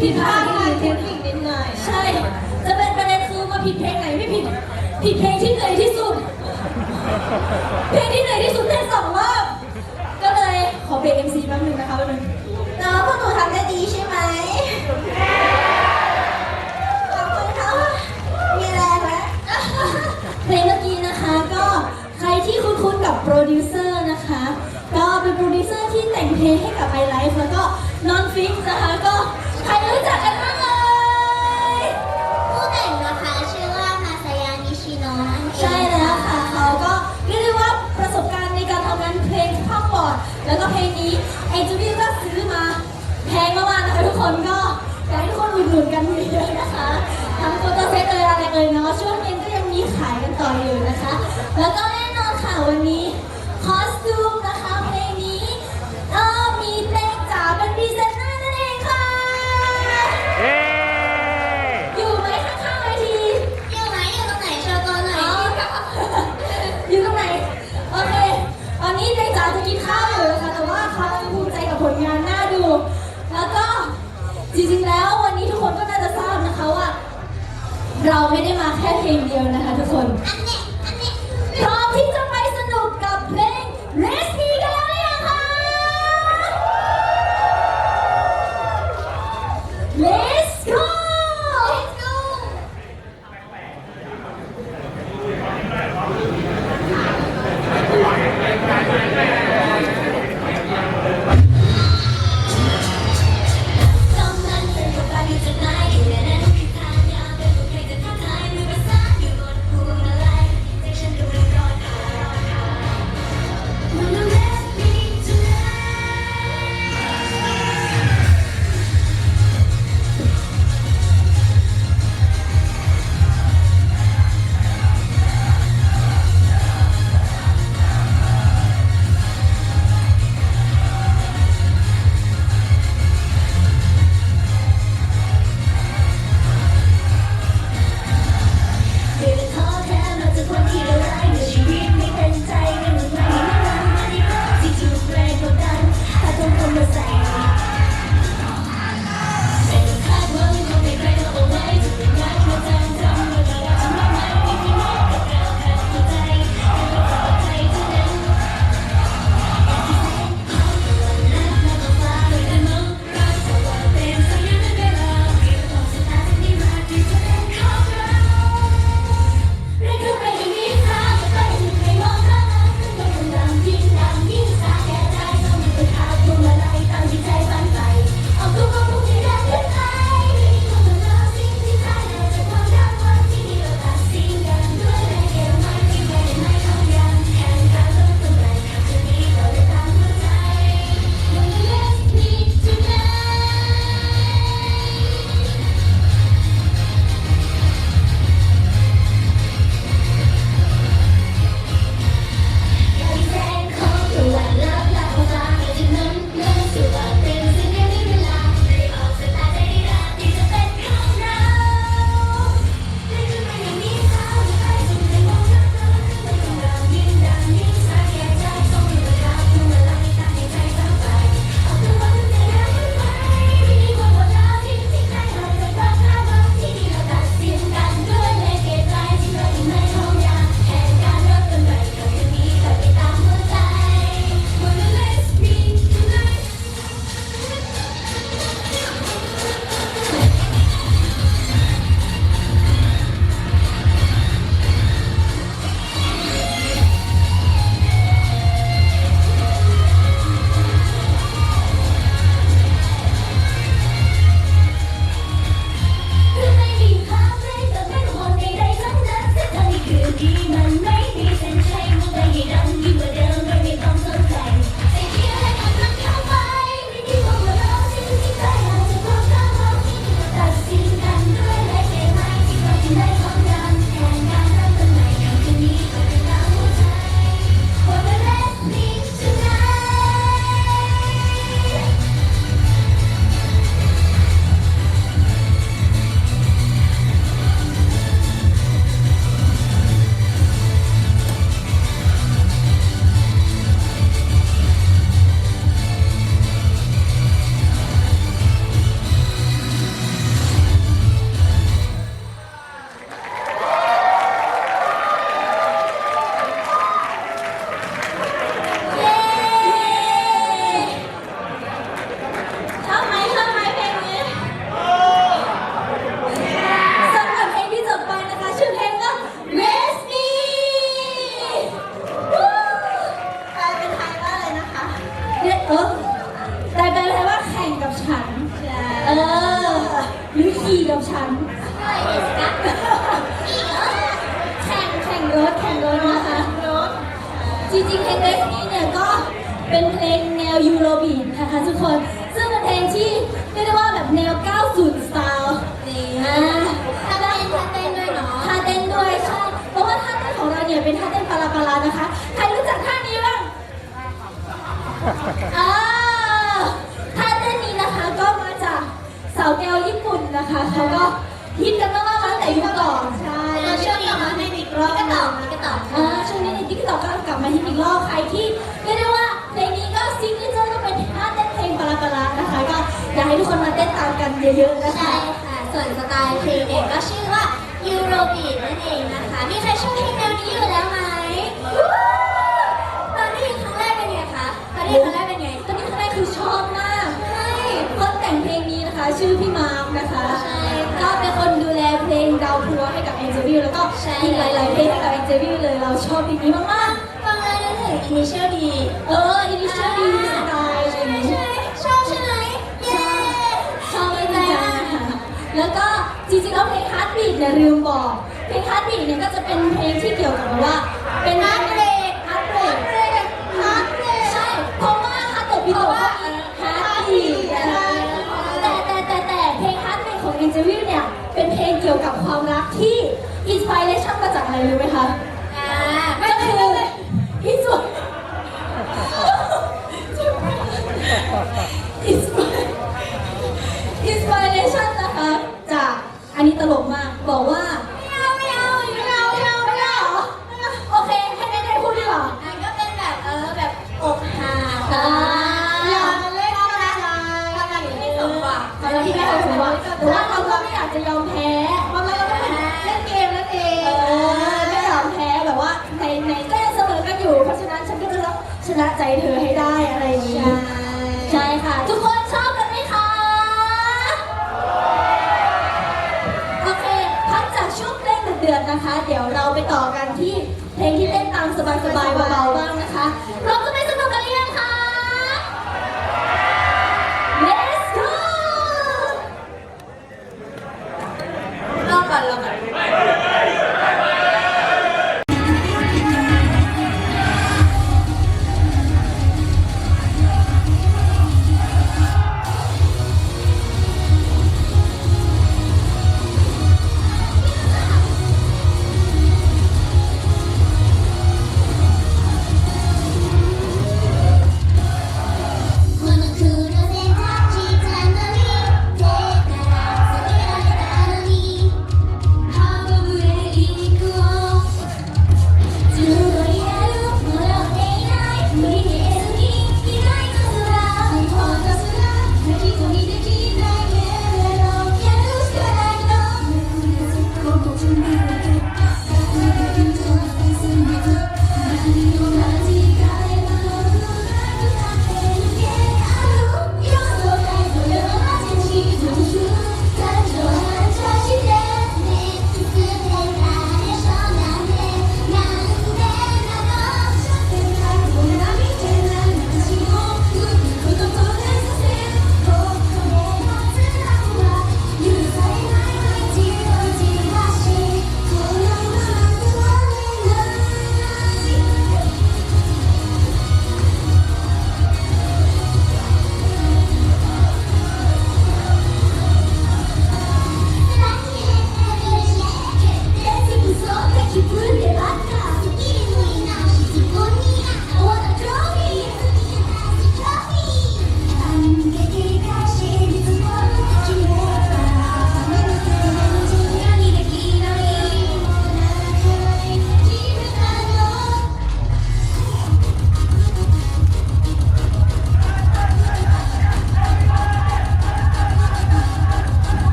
ผิดพลาดค่ะเทคนิคนิดหน่อยใช่ จะเป็นประเด็นคือมาผิดเพลงไหนไม่ผิด ผิดเพลงที่เหนื่อยที่สุด เพลงที่เหนื่อยที่สุดเต้นสองรอบ ก็เลยขอเบรกเอ็มซีแป๊บนึงนะคะแป๊บนึงน้องพวกหนูทำได้ดีใช่ไหมขอบคุณค่ะมีแรงไหมเพลงเมื่อกี้นะคะก็ใครที่คุ้นๆกับโปรดิวเซอร์นะคะ ก็เป็นโปรดิวเซอร์ที่แต่งเพลงให้กับไอไลฟ์แล้วก็นอนฟิกนะคะก็ใครรู้จักกันบ้างเลยผู้แต่งนะคะชื่อว่ามาซายานิชิโนะนั่นเองใช่แล้วค่ะเขาก็เรียกได้ว่าประสบการณ์ในการทำงานเพลงภาพบอร์ดแล้วก็เพลงนี้ไอจูบี้ก็ซื้อมาแพงมากๆนะคะทุกคนก็อยากให้ทุกคนอุดหนุนกันเยอะๆนะคะทั้งโฟโต้เซตเลยอะไรเลยเนาะช่วงเย็นก็ยังมีขายกันต่ออยู่นะคะ แล้วก็แน่นอนค่ะวันนี้คอสตูมนะ ข้าวอยู่นะคะแต่ว่าเขาภูมิใจกับผลงานน่าดู แล้วก็จริงๆแล้ววันนี้ทุกคนก็น่าจะทราบนะคะว่า เราไม่ได้มาแค่เพลงเดียวนะคะทุกคน ฮิตกันมากๆมาตั้งแต่ยุคก่อนใช่แล้วช่วงนี้มาให้อีกรอบก็ตอบก็ตอบอ่าช่วงนี้ในทิกตอกก็กลับมาฮิตอีกรอบใครที่เรียกได้ว่าเพลงนี้ก็ซิงเกิลก็เป็นท่าเต้นเพลงปาราปารานะคะก็อยากให้ทุกคนมาเต้นตามกันเยอะๆนะคะใช่ค่ะส่วนสไตล์เพลงเนี่ยก็ชื่อว่ายูโรบีทนั่นเองนะคะมีใครชอบเพลงแนวนี้อยู่แล้วไหม ชื่อพี่มาร์คนะคะใช่ค่ะก็เป็นคนดูแลเพลงดาวพัวให้กับแองเจลิลแล้วก็ใช่ อีกหลายๆเพลงให้กับแองเจลิลเลยเราชอบเพลงนี้มากฟังแล้วนึกถึง Initial D ๆเอออินิเชียลดีสไตล์อะไรอย่างใช่นี้ชอบใช่ไหมเย้ชอบไม่จังค่ะแล้วก็จริงๆแล้วเพลง Heartbeat เนี่ยลืมบอก เพลง Heartbeat เนี่ยก็จะเป็นเพลงที่เกี่ยวกับแบบว่า เป็น Heart Break อินสปิเรชันมาจากอะไรรู้ไหมคะอ่าก็คือที่สุดอินสปิเรชันนะคะจากอันนี้ตลกมากบอกว่าไม่เอาไม่เอาไม่เอาไม่เอาไม่ได้เหรอโอเคให้แม่ได้พูดดีกว่าอะก็เป็นแบบเออแบบอกหักอ่าอย่าเล่นความรักความรักที่ไม่สมหวังตอนที่แม่เคยบอกว่าแต่ว่าเราก็ไม่อยากจะยอมแพ้ นะใจเธอให้ได้อะไรอย่างนี้ใช่ค่ะ ทุกคนชอบกันไหมคะ โอเค พักจากช่วงเพลงเดือดๆนะคะ เดี๋ยวเราไปต่อกันที่เพลงที่เต้นตามสบายๆเบาๆบ้าง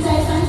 在桑